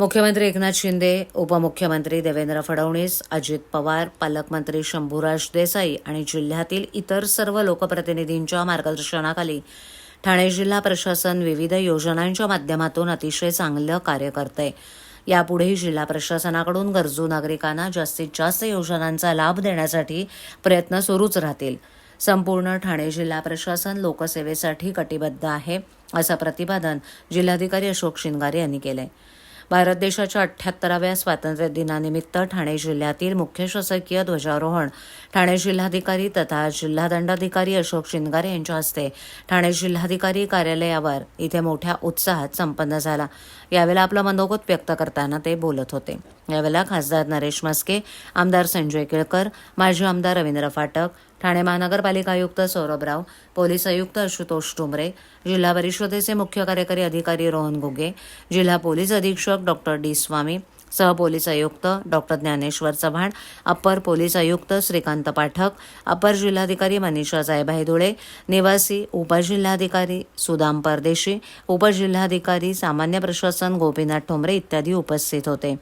मुख्यमंत्री एकनाथ शिंदे उपमुख्यमंत्री देवेंद्र फडणवीस अजित पवार पालकमंत्री शंभूराज देसाई आणि जिल्ह्यातील इतर सर्व लोकप्रतिनिधींच्या मार्गदर्शनाखाली ठाणे जिल्हा प्रशासन विविध योजनांच्या माध्यमातून अतिशय चांगलं कार्य करतंय. यापुढेही जिल्हा प्रशासनाकडून गरजू नागरिकांना जास्तीत जास्त योजनांचा लाभ देण्यासाठी प्रयत्न सुरूच राहतील. संपूर्ण ठाणे जिल्हा प्रशासन लोकसेवेसाठी कटिबद्ध आहे असं प्रतिपादन जिल्हाधिकारी अशोक शिंगारे यांनी केलं आहे भारत देशाच्या अठ्ठ्याहत्तराव्या स्वातंत्र्य दिनानिमित्त ठाणे जिल्ह्यातील मुख्य शासकीय ध्वजारोहण. ठाणे जिल्हाधिकारी तथा जिल्हा दंडाधिकारी अशोक शिंगारे यांच्या हस्ते ठाणे जिल्हाधिकारी कार्यालयावर इथे मोठ्या उत्साहात संपन्न झाला. यावेळेला आपलं मनोगत व्यक्त करताना ते बोलत होते. यावेळेला खासदार नरेश मस्के आमदार संजय केळकर माजी आमदार रवींद्र फाटक ठाणे महानगरपालिका आयुक्त सौरभ राव पोलीस आयुक्त आशुतोष टुमरे जिल्हा परिषदेचे मुख्य कार्यकारी अधिकारी रोहन घुगे जिल्हा पोलीस अधीक्षक डॉक्टर डी. स्वामी सहपोलीस आयुक्त doctor Dnyaneshwar Chavan upper police आयुक्त श्रीकांत पाठक अप्पर जिल्हाधिकारी मनीषा जायभाई धुळे निवासी उपजिल्हाधिकारी सुदाम परदेशी उपजिल्हाधिकारी सामान्य प्रशासन गोपीनाथ ठोंबरे इत्यादी उपस्थित होते.